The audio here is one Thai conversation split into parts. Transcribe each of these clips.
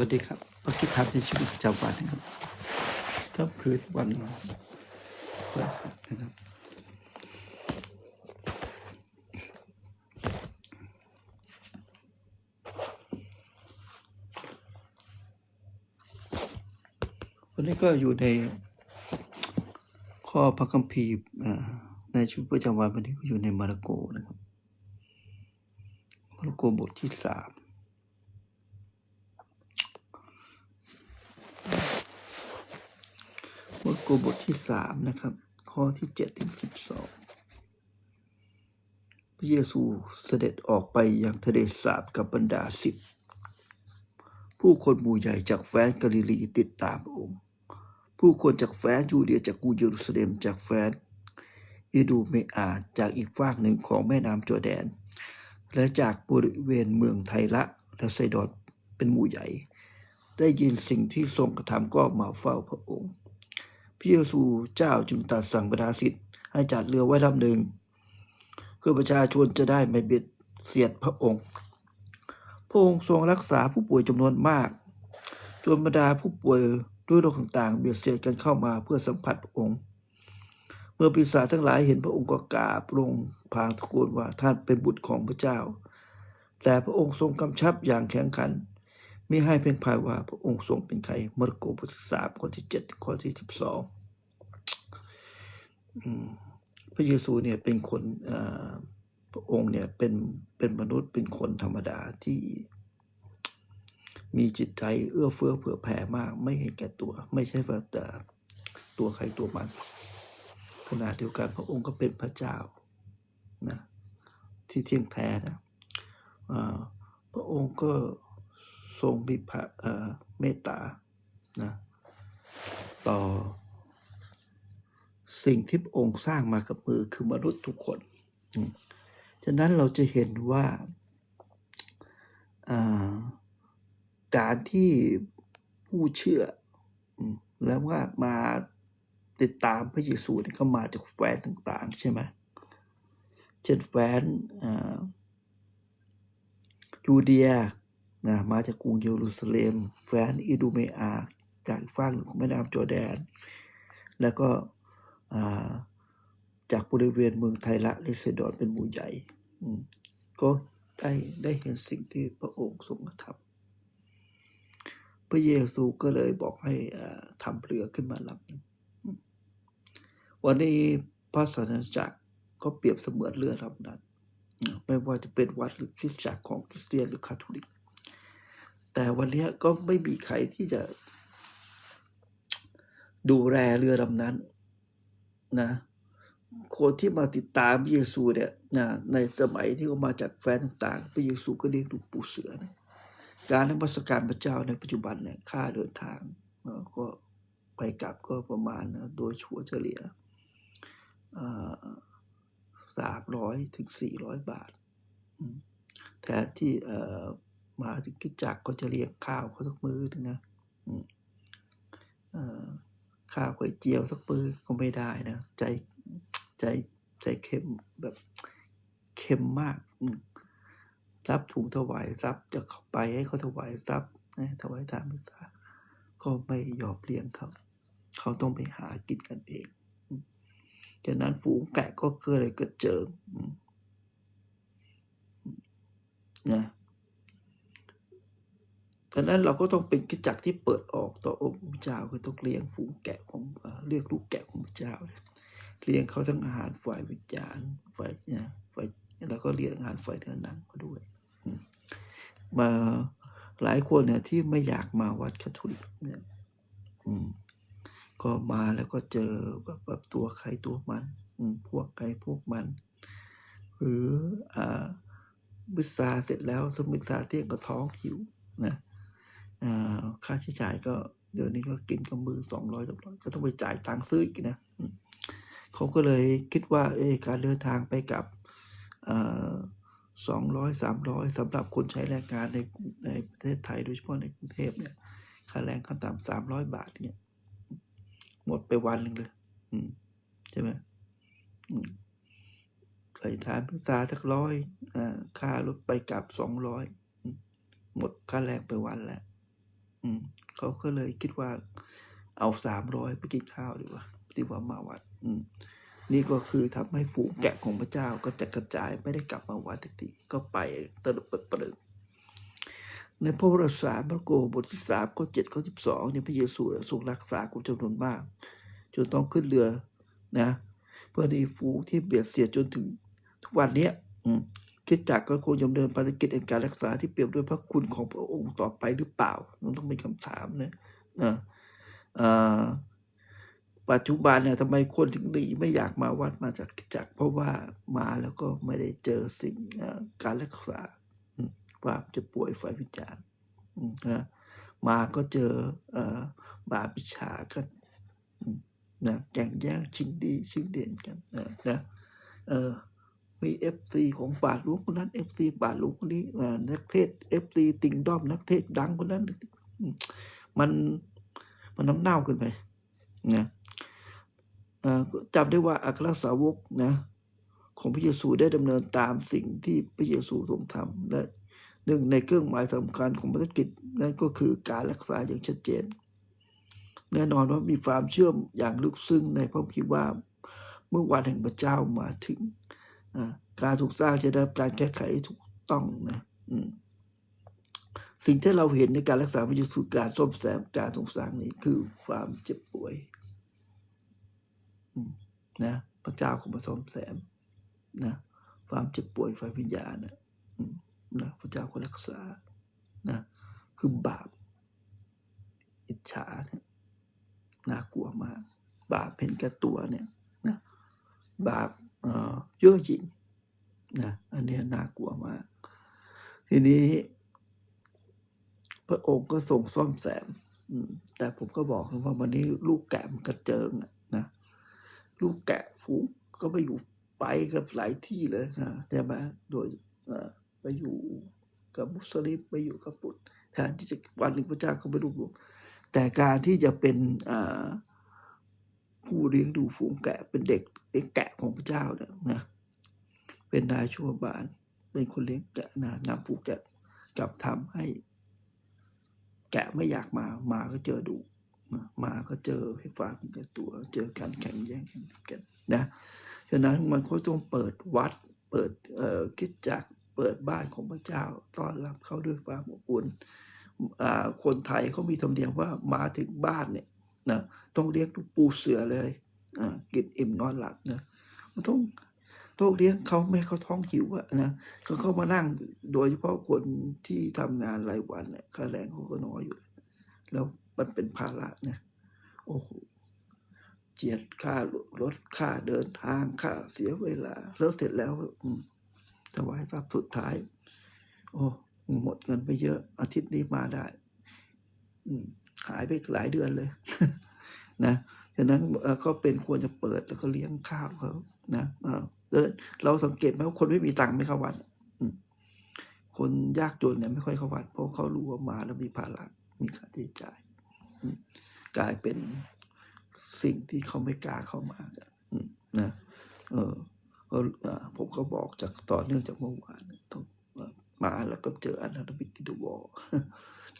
วัสดีครับปักกิธรรมในชีวิตประจำวันนะครับค่ำคืนวันพฤหัสนะครับวันนี้ก็อยู่ในข้อพระคัมภีร์ในชีวิตประจำวันวันนี้ก็อยู่ในมาระโกนะครับมาระโกบทที่สาม มาระโกบทที่สามนะครับ ข้อที่เจ็ดถึงสิบสองพระเยซูเสด็จออกไปยังทะเลสาบกับบรรดาสิบผู้คนหมู่ใหญ่จากแฟนกาลิลีติดตามพระองค์ ผู้คนจากแฟนยูเดียจากกรุงเยรูซาเล็มจากแฟนอิดูเมอาจากอีกฝากหนึ่งของแม่น้ำจอแดน และจากบริเวณเมืองไทระและไซดอนเป็นหมู่ใหญ่ ได้ยินสิ่งที่ทรงกระทำก็มาเฝ้าพระองค์ พระเยซูเจ้าจึงตรัสสั่งบรรดาศิษย์ให้จัดเรือไว้ลำหนึ่ง เพื่อประชาชนจะได้ไม่เบียดเสียดพระองค์ พระองค์ทรงรักษาผู้ป่วยจำนวนมาก จนบรรดาผู้ป่วยด้วยโรคต่างๆ เบียดเสียดกันเข้ามาเพื่อสัมผัสพระองค์ เมื่อปีศาจทั้งหลายเห็นพระองค์ก็กราบลงพางตะโกนว่าท่านเป็นบุตรของพระเจ้า แต่พระองค์ทรงกำชับอย่างแข็งขัน ม่ให้เพ่งพายว่าพระองค์ทรงเป็นใครมระโกบทที่สามข้อที่เจ็ดข้อที่สิบสองพระเยซูเนี่ยเป็นคนพระองค์เนี่ยเป็นเป็นมนุษย์เป็นคนธรรมดาที่มีจิตใจเอื้อเฟื้อเผื่อแผ่มาก ไม่เห็นแก่ตัว ไม่ใช่ว่าแต่ตัวใครตัวมันขณะเดียวกันพระองค์ก็เป็นพระเจ้านะที่เที่ยงแท้นะพระองค์ก็ ทรงมีพะเมตตานะต่อ สิ่งที่องค์สร้างมากับมือคือมนุษย์ทุกคน ฉะนั้นเราจะเห็นว่าการที่ผู้เชื่อ แล้วว่ามาติดตามพระเยซูนี่ก็มาจากแฟนต่าง ๆ ใช่ไหมเช่นแฟนอ่ายูเดีย นะมาจากกรุงเยรูซาเล็มแฟนอิดูเมอา จากอีกฝั่งของแม่น้ำจอแดน แล้วก็าจากบริเวณเมืองไทระละเซดอนเป็นหมู่ใหญ่ก็ได้ได้เห็นสิ่งที่พระองค์ทรงกระทำพระเยซูก็เลยบอกให้ทำเรือขึ้นมาลำหนึ่งวันนี้พระศาสนาจักรก็เปรียบเสมือนเรือลำนั้น ไม่ว่าจะเป็นวัดหรือคริสตจักรของคริสเตียนหรือคาทอลิก แต่วันนี้ก็ไม่มีใครที่จะ ดูแลเรือลำนั้นนะคนที่มาติดตามพระเยซูเนี่ยนะในสมัยที่เขามาจากแฟนต่างๆพระเยซูก็เรียกลูกปู่เสือนะการนมัสการพระเจ้าในปัจจุบันเนี่ยค่าเดินทางก็ไปกลับก็ประมาณนะโดยชัวเฉลี่ยสามร้อยถึงสี่ร้อยบาทแทนที่ มาถึงกิจจักรก็จะเลี้ยงข้าวเขาสักมื้อนึงนะข้าวก๋วยเจียวสักปื้อก็ไม่ได้นะใจใจใจเค็มแบบเค็มมากรับถุงถวายทรัพย์จะเข้าไปให้เขาถวายทรัพย์นะถวายทานพรรษาก็ไม่ยอมเลี้ยงเขาเขาต้องไปหากินกันเองจากนั้นฝูงแกะก็เกิดเลยกิดเจิงอืมนะ เพราะนั้นเราก็ต้องเป็นกิจจักรที่เปิดออกต่อองค์พระเจ้าคือต้องเลี้ยงฝูงแกะของเรียกลูกแกะของพระเจ้า เลี้ยงเขาทั้งอาหารฝ่ายวิญญาณฝ่ายนะฝ่ายแล้วก็เลี้ยงอาหารฝ่ายเนื้อหนังเขาด้วย มาหลายคนเนี่ยที่ไม่อยากมาวัดคาทอลิกเนี่ยอืมก็มาแล้วก็เจอแบบแบบตัวใครตัวมันอืมพวกใครพวกมัน หรืออ่ามิสซาเสร็จแล้วสมิสซาเที่ยงก็ท้องหิวนะอ่า ค่าใช้จ่ายก็เดี๋ยวนี้ก็กินกับมือสองร้อยสามร้อยก็ต้องไปจ่ายตังค์ซื้ออีกนะเขาก็เลยคิดว่าเอการเดินทางไปกับสองร้อยสามร้อยสำหรับคนใช้แรงงานในในประเทศไทย โดยเฉพาะในกรุงเทพเนี่ยค่าแรงขั้นต่ำสามร้อยบาทเนี่ยหมดไปวันหนึ่งเลยใช่ไหมใส่ทานพิซซ่าสักร้อยค่ารถไปกลับสองร้อยหมดค่าแรงไปวันแล้ว อืมเขาก็เลยคิดว่าเอาสามร้อยไปกินข้าวดีกว่าดีกว่ามาวัด อืม นี่ก็คือทำให้ฝูงแกะของพระเจ้าก็จะกระจายไม่ได้กลับมาวัดทักทีก็ไปตะลุเปิดเปลือในพระวรสารมาระโกบทที่สามข้อเจ็ดข้อสิบสองเนี่ยพระเยซูทรงรักษาคนจำนวนมากจนต้องขึ้นเรือนะ เพื่อในฝูงที่เบียดเสียดจนถึงทุกวันเนี้ยอื คิดจักก็คงดำเนินภารกิจในการรักษาที่เปรียบด้วยพระคุณของพระองค์ต่อไปหรือเปล่านั่นต้องเป็นคำถามนะนะอ่าปัจจุบันเนี่ยทำไมคนถึงหนีไม่อยากมาวัดมาจากจักเพราะว่ามาแล้วก็ไม่ได้เจอสิ่งการรักษาความเจะป่วยฝ่ายวิจารณ์มนะมาก็เจออบาปิชากันนะแข่งแย่งชิงดีชิงเด่นกันนะนะเออ มีเอฟซีของบาทหลวงคนนั้นเอฟซีบาทหลวงคนนี้นักเทศเอฟซีติงด้อมนักเทศดังคนนั้น มันมันน้ำเน่าเกินไปนะจำได้ว่าอัครสาวกนะของพระเยซูได้ดำเนินตามสิ่งที่พระเยซูทรงทำและหนึ่งในเครื่องหมายสำคัญของภารกิจนั่นก็คือการรักษาอย่างชัดเจน แน่นอนว่ามีความเชื่อมอย่างลึกซึ้งในพระคิดว่าเมื่อวันแห่งพระเจ้ามาถึง การถูกสร้างจะได้รับการแก้ไขถูกต้องนะสิ่งที่เราเห็นในการรักษาพระเยซูการซ่อมแซมการทรงสร้างนี้คือความเจ็บป่วยนะพระเจ้าของมาซ่อมแซมนะความเจ็บป่วยฝ่ายวิญญาณนะนะพระเจ้าก็รักษานะคือบาป อิจฉาเนี่ยน่ากลัวมาก บาปเพ่นแก่ตัวเนี่ยนะบาป เอ่อเย่อหยิ่งนะอันเนี้ยน่ากลัวมาก ทีนี้ พระองค์ก็ทรงซ่อมแซมแต่ผมก็บอกว่าวันนี้ลูกแกะมันกระเจิงนะลูกแกะฝูงก็ไปอยู่ไปกับหลายที่เลยนะใช่ไหมโดยไปอยู่กับมุสลิมไปอยู่กับพุทธแทนที่จะวันหนึ่งพระเจ้าก็ไปดูรวมแต่การที่จะเป็นผู้เลี้ยงดูฝูงแกะเป็นเด็ก เด็กแกะของพระเจ้าเนี่ยนะเป็นนายชั่วบาลเป็นคนเลี้ยงแกะนะนำผูกแกะกลับทำให้ แกะไม่อยากมามาก็เจอดุมาก็เจอให้ฟ้าเป็นกับตัว เจอการแข่งแย่งกันนะฉะนั้นมันก็ต้องเปิดวัด เปิดเอ่อคิดจักเปิดบ้านของพระเจ้าต้อนรับเขาด้วยความอบอุ่นอ่าคนไทยเขามีธรรมเนียมว่ามาถึงบ้านเนี่ยนะต้องเรียกปูเสือเลย กินอิ่มนอนหลับนะมันต้องต้องเลี้ยงเขาไม่เขาท้องหิวอะนะเขาเข้ามานั่งโดยเฉพาะคนที่ทำงานรายวันเนี่ยค่าแรงเขาก็น้อยอยู่ แล้วมันเป็นภาระนะโอ้โหเจียดค่ารถค่าเดินทางค่าเสียเวลาแล้วเสร็จแล้วอืถวายทรัพย์สุดท้าย โอ้หมดเงินไปเยอะ อาทิตย์นี้มาได้อืหายไปหลายเดือนเลย นะ ฉะนั้นเอ่อเขาเป็นควรจะเปิดแล้วก็เลี้ยงข้าวเขานะเออเราสังเกตไหมว่าคนไม่มีตังค์ไม่เข้าวัดคนยากจนเนี่ยไม่ค่อยเข้าวัดเพราะเขารู้ว่ามาแล้วมีภาระมีค่าใช้จ่าย กลายเป็นสิ่งที่เขาไม่กล้าเข้ามากันนะเออก็ผมก็บอกจากต่อเนื่องจากเมื่อวานต้องมาแล้วก็เจออันนั้นบิกิดูวอ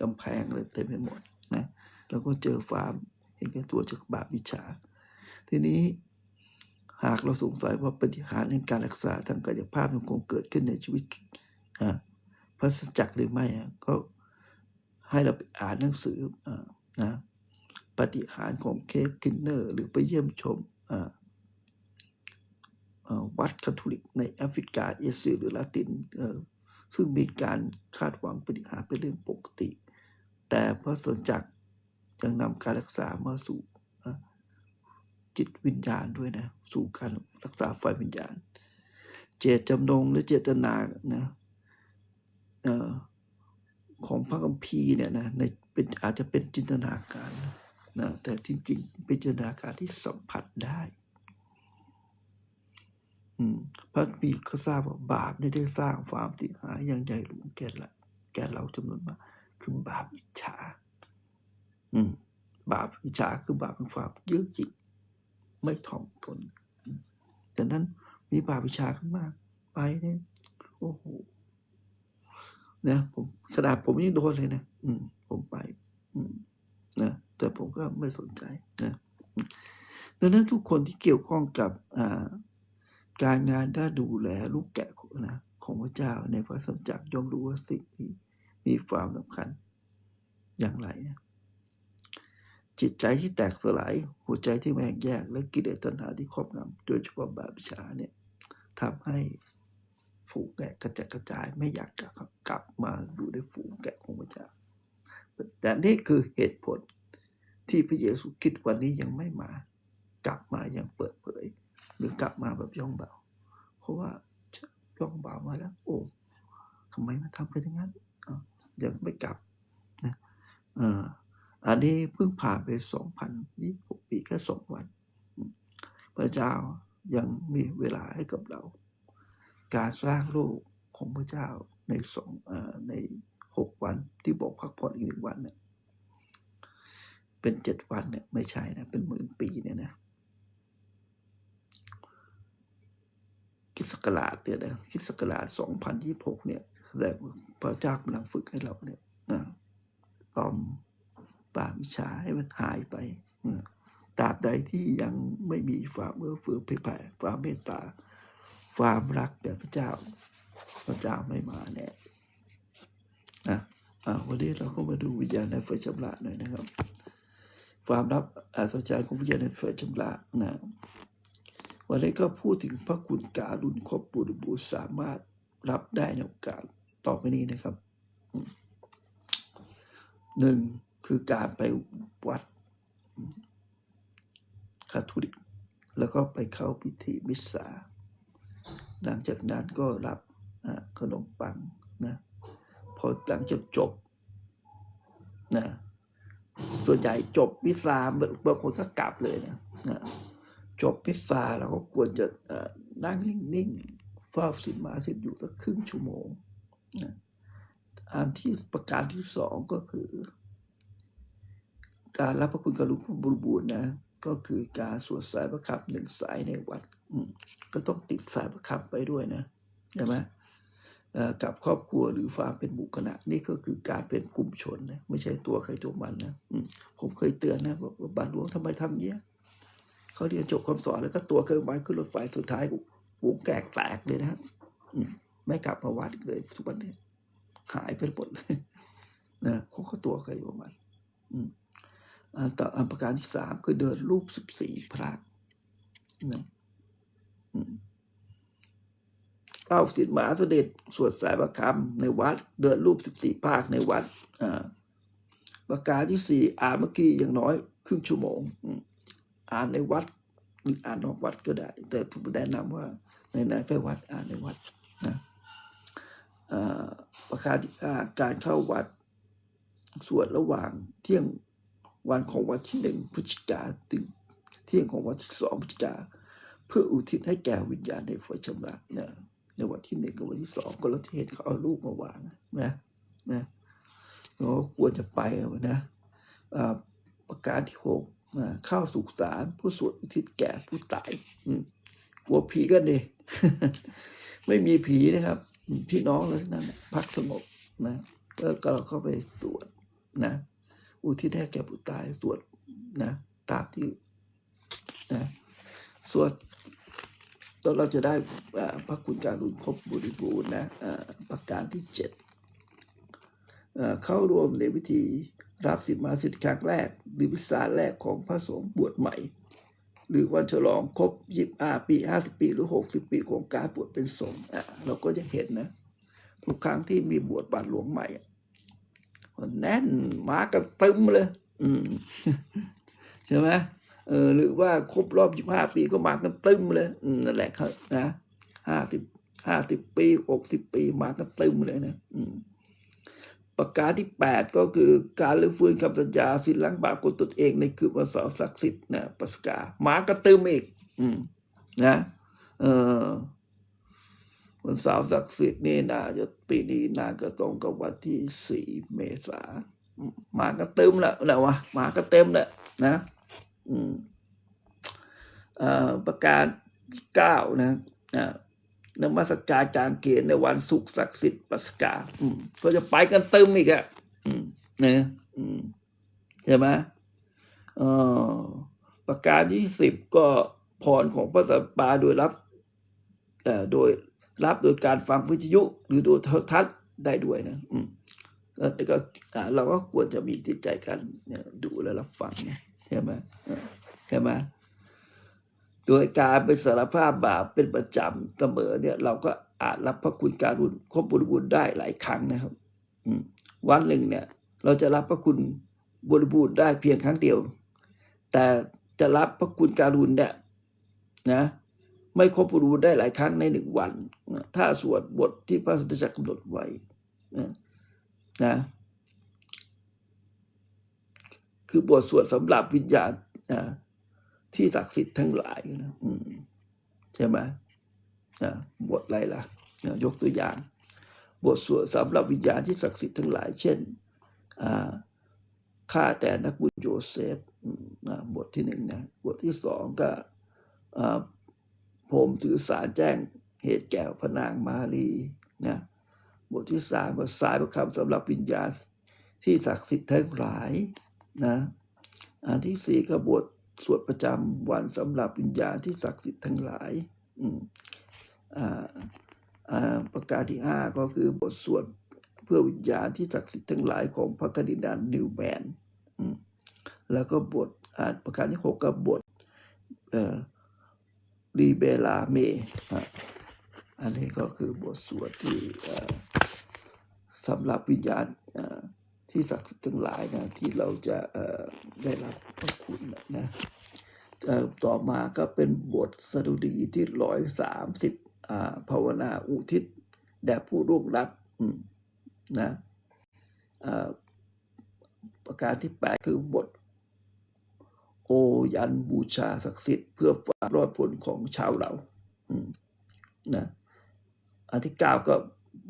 กำแพงเลยเต็มไปหมดนะ แล้วก็เจอฟาร์ม เห็นแก่ตัวจากบาปวิชา ทีนี้หากเราสงสัยว่าปฏิหารในการรักษาทางกายภาพมันคงเกิดขึ้นในชีวิตอ่าพระสัจจักรหรือไม่ก็ให้เราไปอ่านหนังสืออ่านะปฏิหารของเคสกินเนอร์ หรือไปเยี่ยมชมอ่าวัดคาทอลิกในแอฟริกาเอเชียหรือลาตินเออซึ่งมีการคาดหวังปฏิหารเป็นเรื่องปกติ แต่พระสัจจักร ยังนำการรักษามาสู่จิตวิญญาณด้วยนะ สู่การรักษาฝ่ายวิญญาณ เจตจำนงหรือเจตนานะออของพระคัมภีร์เนี่ยนะในเป็นอาจจะเป็นจินตนาการนะแต่จริงๆเป็นจินตนาการที่สัมผัสได้พระคัมภีร์ก็ทราบว่าบาปได้สร้างความเสียหายอย่างใหญ่หลวงแก่ละแก่เราจำนวนมากคือบาปอิจฉา อืม บาปอิจฉาคือบาปเป็นความเยือกหยิ่งไม่ถ่อมตนแต่นั้นมีบาปวิชาขึ้นมากไปเนี่ยโอ้โหนะผมขนาดผมยังโดนเลยนะอืม ผมไป อืมนะแต่ผมก็ไม่สนใจนะดังนั้นทุกคนที่เกี่ยวข้องกับอ่าการงานด้านดูแลลูกแกะของนะของพระเจ้าในพระสัจจักรย่อมรู้ว่าสิ่งนี้มีความสำคัญอย่างไรนะ จิตใจที่แตกสลาย หัวใจที่แบ่แยก และกิเลสตัณหาที่ครอบงำโดยเฉพาะบาปวิชาเนี่ยทำให้ฝูงแกะกระจัดกระจายไม่อยากกลับกลับมาอยู่ในฝูงแกะของพระเจ้าแต่นี่คือเหตุผลที่พระเยซูคิดวันนี้ยังไม่มา กลับมาอย่างเปิดเผย หรือกลับมาแบบย่องเบา เพราะว่าย่องเบามาแล้ว โอ้ทำไมมาทำกันอย่างนั้นยังไม่กลับนะเอ่อ อันนี้เพิ่งผ่านไปสองพันยี่สิบปีแค่สองวัน พระเจ้ายังมีเวลาให้กับเรา การสร้างโลกของพระเจ้าในสองอในหกวันที่บอกพักผ่อนอีกหนึ่งวันเนี่ยเป็นเจ็ดวันเนี่ยไม่ใช่นะ เป็นหมื่นปีเนี่ยนะคิดสกราชเนี่ยนะคิดสกราชสองพันยี่หกเนี่ยแสดงพระเจ้ากำลังฝึกให้เราเนี่ยอตอม ป่ามิชาให้มันหายไปตราบใดที่ยังไม่มีความเอื้อเฟื้อเผยแผ่ความเมตตา ความรักแด่พระเจ้า พระเจ้าไม่มาแน่นะอาวันนี้เราก็มาดูวิญญาณในไฟชำระหน่อยนะครับ ความรับอัศจรรย์ของวิญญาณในไฟชำระนะวันนี้ก็พูดถึงพระคุณการุณครบบริบูสามารถรับได้ในโอกาสต่อไปนี้นะครับหนึ่ง คือการไปวัดคาทอลิก แล้วก็ไปเข้าพิธีมิสซาหลังจากนั้นก็รับขนมปังนะพอหลังจากจบนะส่วนใหญ่จบมิสซาบางคนก็กลับเลยนะนะจบมิสซาเราก็ควรจะนั่งนิ่งๆเฝ้าสินมาสิอยู่สักครึ่งชั่วโมงนะอันที่ประการที่สองก็คือ การรับพระคุณกรุณาบริบูรณ์นะ ก็คือการสวดสายประคับหนึ่งสายในวัดก็ต้องติดสายประคับไปด้วยนะใช่ไหมกับครอบครัวหรือความเป็นหมู่คณะนี่ก็คือการเป็นกลุ่มชนนะไม่ใช่ตัวใครตัวมันนะอืผมเคยเตือนนะบอกว่าบาทหลวงทำไมทำเนี้ยเขาเรียนจบคำสอนแล้วก็ตัวเครื่องไม้ขึ้นรถไฟสุดท้ายวงแกกแตกเลยนะอืมไม่กลับมาวัดเลยทุกวันนี้หายไปหมดเลยนะเขาก็ตัวใครตัวมัน อืม อันต่ออันประการที่สามคือเดินรูปสิบสี่พระนะเฝ้าสินหมาเสด็จสวดสายประคำในวัด เดินรูปสิบสี่ภาคในวัดอ่าประการที่สี่อ่านเมื่อกี้อย่างน้อยครึ่งชั่วโมง อ่านในวัดหรืออ่านนอกวัดก็ได้ แต่ทุกแนะนำว่าในไหนไปวัดอ่านในวัดนะอ่าประการที่ห้าการเข้าวัดสวดระหว่างเที่ยง วันของวันที่หนึ่งพฤศจิกาถึงเที่ยงของวันที่สองพฤศจิกา เพื่ออุทิศให้แก่วิญญาณในไฟชำระนะในวันที่หนึ่งกับวันที่สองก็เราเห็นเขาเอาลูกมาวางนะนะเราควรจะไปนะประการที่หกเข้าสุสานผู้สวดอุทิศแก่ผู้ตายกลัวผีกันดิไม่มีผีนะครับพี่น้องเลยนั่นพักสงบนะก็เราเข้าไปสวดนะ อุทิศให้แก่ผู้ตายสวดนะตามที่นะสวดแล้วเราจะได้พระคุณการุณครบบริบูรณ์นะประการที่เจ็ดเข้าร่วมในพิธีรับสิมาสิทธิครั้งแรก หรือวิสาแรกของพระสงฆ์บวชใหม่ หรือวันฉลองครบยิบอาปีห้าสิบปี หรือหกสิบปีของการบวชเป็นสงฆ์เราก็จะเห็นนะ ทุกครั้งที่มีบวชบาทหลวงใหม่ แน่นมากันตึมเลย อืมใช่ไหมเออหรือว่าครบรอบยี่ห้าปีก็มากันตึมเลยนั่นแหละครับนะห้าสิบห้าสิบปีหกสิบปีมากันตึมเลยนะอืมประการที่แปดก็คือการรื้อฟื้นคำสัญญาสิ้นล้างบาปกฎตนเองในคืนวันเสาร์ศักดิ์สิทธิ์นะปัสกาหมากระตึมอีก อืม นะ เออ วันเสาร์ศักดิ์สิทธิ์นี่น่าจะปีนี้น่าจะตรงกับวันที่สี่เมษามหมาก็เต็มแล้วนะวะหมาก็เต็มแหละนะอืมอ่ประการที่เก้านะอ่านมัสการการเกียรในวันศุกร์ศักดิ์สิทธิ์ปัสกาอืมก็จะไปกันเติมอีกอะอืมนะอืมใช่ไหมอ่อประการที่สิบก็พรของพระสัมปาโดยรับเอ่อโดย รับโดยการฟังวิทยุหรือดูโทรทัศน์ได้ด้วยนะ อืมแล้วก็อ่าเราก็ควรจะมีจิตใจกันดูและรับฟังนะใช่ไหมใช่ไหมโดยการไปสารภาพบาปเป็นประจำเสมอเนี่ย เราก็อาจรับพระคุณการุณครบบริบูรณ์ได้หลายครั้งนะครับอืวันหนึ่งเนี่ย เราจะรับพระคุณบริบูรณ์ได้เพียงครั้งเดียว แต่จะรับพระคุณการุณเนี่ยนะ ไม่ครบบริบูรณ์ได้หลายครั้งในหนึ่งวัน ถ้าสวดบทที่พระสัตจักรกำหนดไว้นะนะคือบทสวดสำหรับวิญญาณที่ศักดิ์สิทธิ์ทั้งหลายนะใช่ไหมนะบทอะไรล่ะนะยกตัวอย่าง บทสวดสำหรับวิญญาณที่ศักดิ์สิทธิ์ทั้งหลาย เช่นข้าแต่นักบุญโยเซฟบทที่หนึ่งนะบทที่สองก็ ผมถือสารแจ้งเหตุแก่พระนางมารีนะบทที่สามก็สายประคำสำหรับวิญญาณที่ศักดิ์สิทธิ์ทั้งหลายนะอันที่สี่ก็บทสวดประจำวันสำหรับวิญญาณที่ศักดิ์สิทธิ์ทั้งหลายอืมอ่าอ่าประการที่ห้าก็คือบทสวดเพื่อวิญญาณที่ศักดิ์สิทธิ์ทั้งหลายของพระคดินานนิวแมนอืมแล้วก็บทอ่าประการที่หกก็บทเอ่อ รีเบลาเมอะอันนี้ก็คือบทสวดที่สำหรับวิญญาณที่ศักดิ์สิทธิ์ทั้งหลายนะที่เราจะได้รับพระคุณนะต่อมาก็เป็นบทสดุดีที่ร้อยสามสิบภาวนาอุทิศแด่ผู้ร่วงรับนะประการที่แปดคือบท โอยันบูชาศักดิ์สิทธิ์เพื่อความรอดพ้นของชาวเราอืมนะอันที่เก้าก็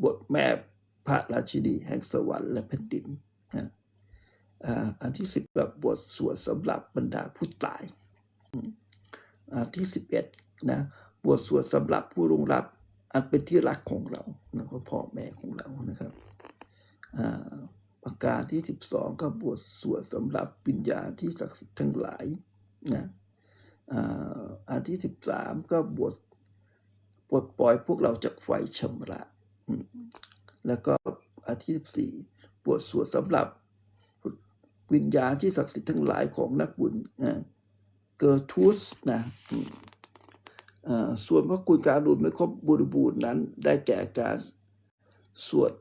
บทแม่พระราชินีแห่งสวรรค์และแผ่นดินนะอันที่สิบก็บทสวดสำหรับบรรดาผู้ตาย อันที่สิบเอ็ดนะบทสวดสำหรับผู้ร่งรับ อันเป็นที่รักของเรานะพ่อแม่ของเรานะครับ อ่า ประการที่สิบสองก็บทสวดสำหรับวิญญาณที่ศักดิ์สิทธิ์ทั้งหลายนะอ่าอันที่สิบสามก็บทปลดปล่อยพวกเราจากไฟชำระ แล้วก็อันที่สิบสี่บทสวดสำหรับวิญญาณที่ศักดิ์สิทธิ์ทั้งหลายของนักบุญนะเกิร์ทูสนะอ่าส่วนพระคุณการุณไม่ครบบริบูรณ์นั้น ได้แก่การสวด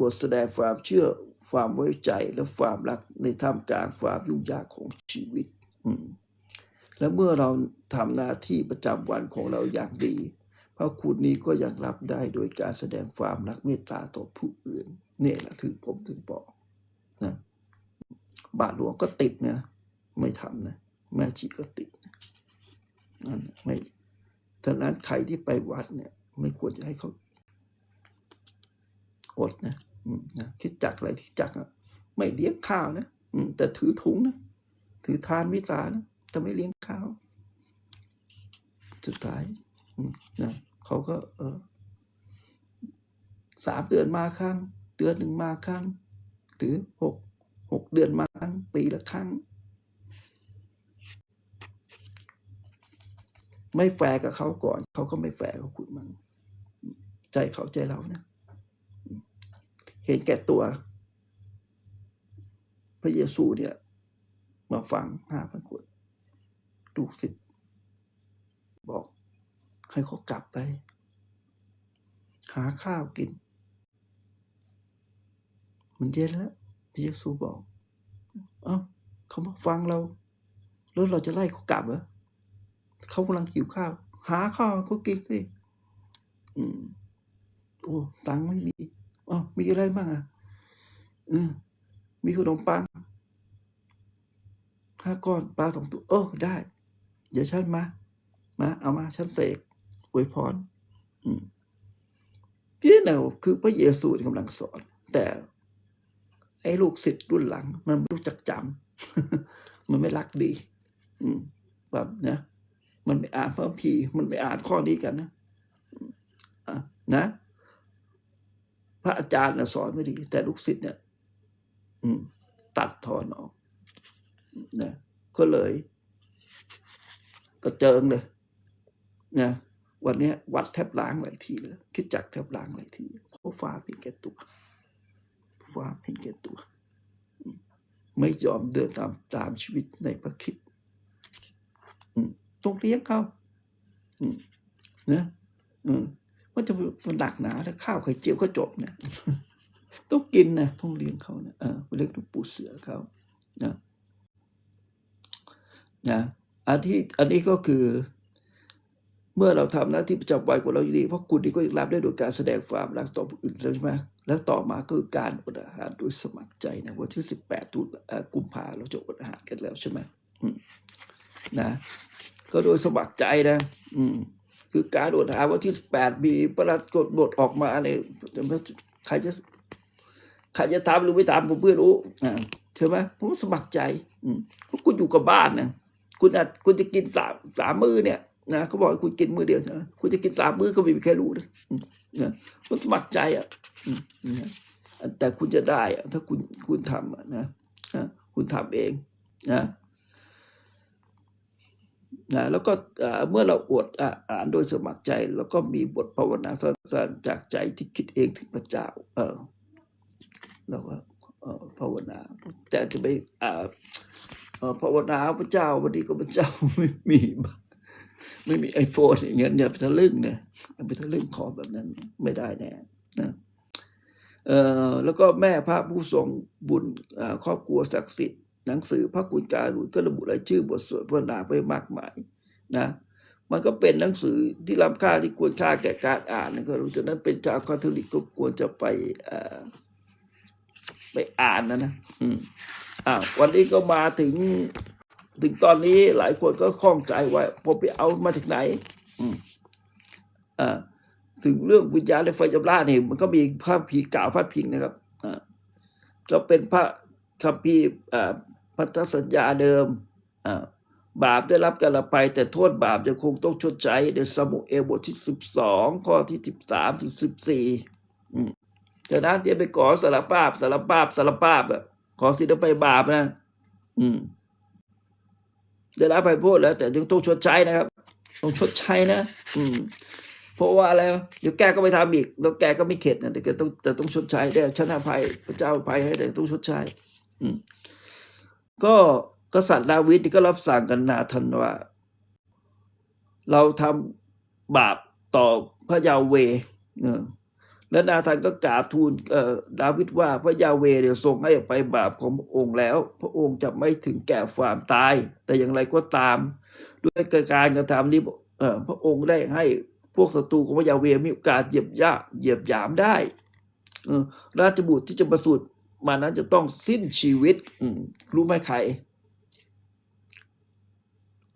บทแสดงความเชื่อ ความไว้ใจและความรักในท่ามกลางความยุ่งยากของชีวิตอืและเมื่อเราทำหน้าที่ประจำวันของเราอย่างดี พระคุณนี้ก็ยังรับได้โดยการแสดงความรักเมตตาต่อผู้อื่นนี่แหละถึงผมถึงบอกนะบาทหลวงก็ติดนะ ไม่ทำนะ แม่ชีก็ติดนะนั่นไม่ฉะนั้นใครที่ไปวัดเนี่ย ไม่ควรจะให้เขาอดนะ นะคิดจักอะไรที่จักอะไม่เลี้ยงข้าวนะแต่ถือถุงนะถือทานวิสานะแต่ไม่เลี้ยงข้าว สุดท้ายนะเขาก็ เออสามเดือนมาครั้งเดือนหนึ่งมาครั้งหรือหกหกเดือนมาครั้งปีละครั้ง ไม่แฟร์กับเขาก่อน เขาก็ไม่แฟร์กับคุณมั้งใจเขาใจเรานะ เห็นแก่ตัว พระเยซูเนี่ยมาฟังห้าพันคนลูกศิษย์บอกให้เขากลับไป หาข้าวกิน มันเย็นแล้วพระเยซูบอก เอ้าเขามาฟังเรา แล้วเราจะไล่เขากลับเหรอเขากำลังหิวข้าว หาข้าวเขากินสิอืมโอ้ตังไม่มี อ๋อมีอะไรบ้างอะเออมีขนมปังห้าก้อนปลาสองตัวโอ้ได้ เดี๋ยวฉันมา มา เอามาฉันเสกอวยพร อืมพี่เนี่ยคือพระเยซูกำลังสอน แต่ไอ้ลูกศิษย์รุ่นหลัง มันไม่รู้จักจำมันไม่รักดี อืมแบบนะมันไม่อ่านพระคีมันไม่อ่านข้อนี้กันนะอะนะ พระอาจารย์นะสอนไม่ดี แต่ลูกศิษย์เนี่ยตัดทอนออกนะก็เลยกระเจิงเลยนะวันนี้วัดแทบล้างหลายทีเลยคิดจักแทบล้างหลายทีเพราะฟ้าเห็นแก่ตัวฟ้าเห็นแก่ตัว ไม่ยอมเดินตามตามชีวิตในพระคิดต้องเลี้ยงเขาอืมนะอืม มันจะมันหนักหนาแล้วข้าวไข่เจียวก็จบเนี่ยต้องกินนะต้องเลี้ยงเขานะเออเลี้ยงลูกปูเสือเขานะนะอันที่อันนี้ก็คือ เมื่อเราทำหน้าที่ประจำวันของเราอยู่ดีเพราะคุณนี่ก็รับได้โดยการแสดงความรักต่อผู้อื่นแล้วใช่ไหมแล้วต่อมาก็คือการอดอาหารโดยสมัครใจนะวันที่สิบแปดตุลากุมภาเราจะอดอาหารกันแล้วใช่ไหมนะ ก็โดยสมัครใจนะ อืม คือการอดอาหารวันที่สิบแปดมีประกาศกฎบทออกมาเนี่ยใครจะใครจะทำหรือไม่ทำผมไม่อรู้ใช่ไหมผมสมัครใจเพราะคุณอยู่กับบ้านนะคุณอาจคุณจะกินสามสามมือเนี่ยนะเขาบอกคุณกินมือเดียวนะคุณจะกินสามมือก็ไม่มีใครรู้นะคุณสมัครใจอะแต่คุณจะได้อะถ้าคุณคุณทำนะคุณทำเองนะ นะแล้วก็เมื่อเราอวดอ่านโดยสมัครใจ แล้วก็มีบทภาวนาสั้นๆจากใจที่คิดเองถึงพระเจ้า เออเราก็ภาวนา แต่จะไปอ่าภาวนาพระเจ้าวันนี้ก็พระเจ้าไม่มีไม่มีไอโฟนอย่างเงี้ยอย่าไปทะลึ่งเนี่ยอย่าไปทะลึ่งขอแบบนั้นไม่ได้แน่นะเออแล้วก็แม่พระผู้ทรงบุญครอบครัวศักดิ์สิทธิ์ หนังสือพระคุณการุณก็ระบุรายชื่อบทสวดพระนามไว้มากมายนะมันก็เป็นหนังสือที่ล้ำค่าที่ควรค่าแก่การอ่านนะครับฉะนั้นเป็นชาวคาทอลิกก็ควรจะไปอ่อไปอ่านนะนะอ่าวันนี้ก็มาถึงถึงตอนนี้หลายคนก็ข้องใจว่าผมไปเอามาจากไหนอ่าถึงเรื่องวิญญาณและไฟจำราเนี่ยมันก็มีพระผีกล่าวพระพิงนะครับอ่าก็เป็นพระ คัมภีร์อ่พันธสัญญาเดิม บาปได้รับการอภัยแต่โทษบาปยังคงต้องชดใช้ในสมุเอลบทที่สิบสองข้อที่สิบสามถึงสิบสี่ฉะนั้นเดี๋ยวไปขอสารภาพสารภาพสารภาพอะขอสิทธิ์ไปบาปนะ อืมได้รับไปโทษแล้ว แต่ยังต้องชดใช้นะครับ ต้องชดใช้นะ อืมเพราะว่าอะไรวเดี๋ยวแกก็ไปทำอีก แล้วแกก็ไม่เข็ดนะแต่แกต้องแต่ต้องชดใช้ได้ชนะภัยพระเจ้าภัยให้แต่ต้องชดใช้ ก็กษัตริย์ดาวิดก็รับสั่งกันนาทันว่า เราทำบาปต่อพระยาเวเออและนาธานก็กราบทูลดาวิดว่าพระยาเวเนี่ยวทรงให้อภัยบาปของพระองค์แล้ว พระองค์จะไม่ถึงแก่ความตาย แต่อย่างไรก็ตาม ด้วยการกระทำนี้พระองค์ได้ให้พวกศัตรูของพระยาเวมีโอกาสเหยียบย่าเหยียบยามได้ราชบุตรที่จะประสูติ มานั้นจะต้องสิ้นชีวิตรู้ไหมใคร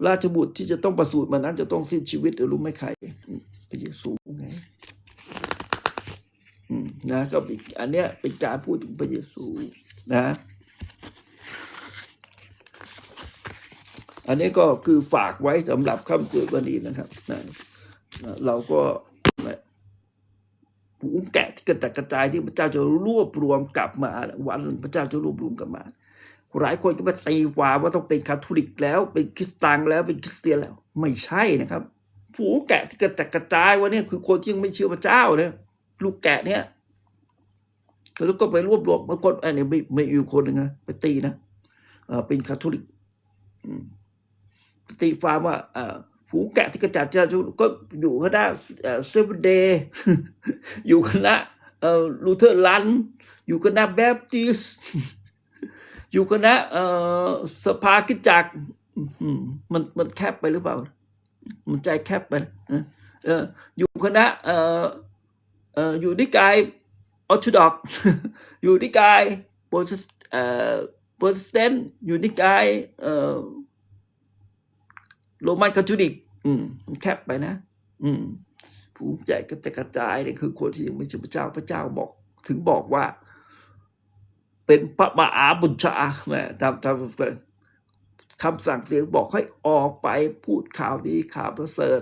ราชบุตรที่จะต้องประสูติมานั้นจะต้องสิ้นชีวิตรือรู้ไหมใครพระเยซูไงนะก็เป็นอันเนี้ยเป็นการพูดถึงพระเยซูนะ อันนี้ก็คือฝากไว้สำหรับค่ำคืนวันนี้นะครับนะเราก็ หูแกะที่กระจัดกระจายที่พระเจ้าจะรวบรวมกลับมาวันหนึ่งพระเจ้าจะรวบรวมกลับมา หลายคนก็ไปตีความว่าต้องเป็นคาทอลิกแล้วเป็นคริสตานแล้วเป็นคริสเตียนแล้ว ไม่ใช่นะครับผูงแกะที่กระจัดกระจายวันนี้คือคนที่ยังไม่เชื่อพระเจ้าเนี่ยลูกแกะเนี่ยแล้วก็ไปรวบรวมบางคนอันนี้ไม่ไม่อยู่คนหนึ่งนะไปตีนะเป็นคาทอลิกตีความว่าอ่อ ผูแกะที่กระจัดกระจายก็อยู่คณะเซเวนเดย์อยู่คณะเอ่อลูเทอร์ลันอยู่คณะแบปติสอยู่คณะเอ่อสภากิจักมันมันแคบไปหรือเปล่า มันใจแคบไปเอออยู่คณะเอ่อเอ่ออยู่นิกายออร์โธดอกอยู่นิกายโปรเตสเอ่อโปรเตสแตนต์อยู่นิกายเอ่อ โรมันคาทอลิก อืมมันแคบไปนะ อืมภูมิใจก็จะกระจายเนี่ยคือคนที่ยังไม่เชื่อพระเจ้าพระเจ้าบอก ถึงบอกว่า เป็นพระมหาบุญชาแหมทำทำคำสั่งเสียงบอกให้ออกไปพูดข่าวดีข่าวประเสริฐ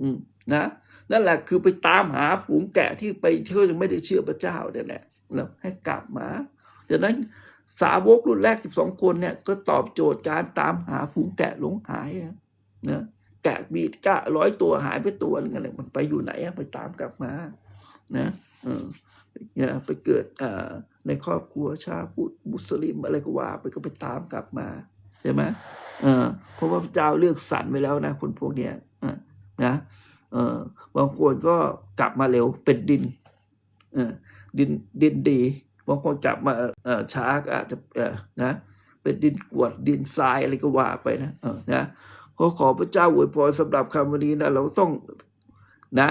อืมนะนั่นแหละคือไปตามหาฝูงแกะที่ไปเชื่อยังไม่ได้เชื่อพระเจ้าเนี่ยแหละแล้วให้กลับมาดังนั้นสาวกรุ่นแรกสิบสองคนเนี่ย ก็ตอบโจทย์การตามหาฝูงแกะหลงหายอะ นะแกะมีกะร้อยตัวหายไปตัวนึงอะไรมันไปอยู่ไหนอะไปตามกลับมา นะเออนี่ยไปเกิดอ่าในครอบครัวชาพุทธมุสลิมอะไรก็ว่า ไปก็ไปตามกลับมาใช่ไหมเออเพราะว่าพระเจ้าเลือกสรรไว้แล้วนะคนพวกเนี้ยนะเออบางคนก็กลับมาเร็วเป็นดินเออดินดินดีบางคนกลับมาเออช้าก็อาจจะเออนะเป็นดินกรวดดินทรายอะไรก็ว่าไปนะเออนะ ขอขอพระเจ้าอวยพรสำหรับคำวันนี้นะเราต้องนะ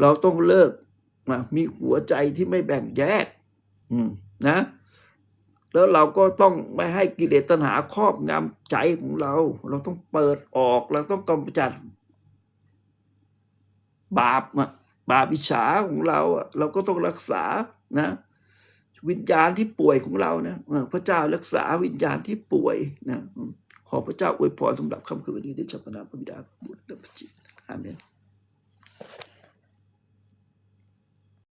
เราต้องเลิกนะมีหัวใจที่ไม่แบ่งแยกอืนะ แล้วเราก็ต้องไม่ให้กิเลสตัณหาครอบงำใจของเรา เราต้องเปิดออก เราต้องกำจัด บาปอะบาปอิจฉาของเราอะเราก็ต้องรักษานะวิญญาณที่ป่วยของเรานะพระเจ้ารักษาวิญญาณที่ป่วยนะ ขอพระเจ้าอวยพรสำหรับคำคืนนี้ด้วยชัพนาพระบิดาบุตรและพระจิตอาเมน